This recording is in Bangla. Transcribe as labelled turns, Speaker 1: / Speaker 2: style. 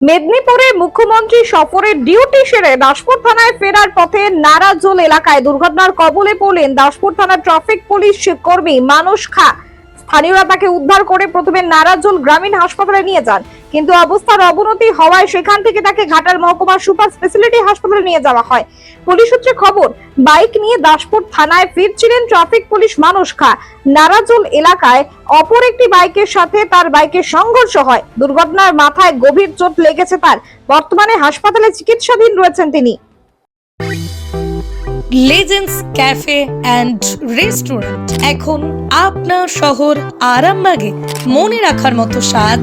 Speaker 1: মেদিনীপুরে মুখ্যমন্ত্রী সফরের ডিউটি সেরে দাসপুর থানায় ফেরার পথে নারাজোল এলাকায় দুর্ঘটনার কবলে পড়লেন দাসপুর থানার ট্রাফিক পুলিশ কর্মী মানুষ খা। স্থানীয়রা তাকে উদ্ধার করে প্রথমে নারাজোল গ্রামীণ হাসপাতালে নিয়ে যান। কিন্তু অবস্থার অবনতি হওয়ায় সেখান থেকে তাকে ঘাটাল মহকুমা সুপার স্পেশালিটি হাসপাতালে নিয়ে যাওয়া হয়। পুলিশ সূত্রে খবর, বাইক নিয়ে দাসপুর থানায় ফিরছিলেন ট্রাফিক পুলিশ মানুষ খা নারাজুল এলাকায় অপর একটি বাইকের সাথে তার বাইকের সংঘর্ষ হয়। দুর্ঘটনার মাথায় গভীর চোট লেগেছে তার। বর্তমানে হাসপাতালে চিকিৎসাধীন রয়েছেন তিনি।
Speaker 2: লেজেন্ডস ক্যাফে অ্যান্ড রেস্টুরেন্ট এখন আপনার শহর আরামবাগে মনে রাখার মতো সাজ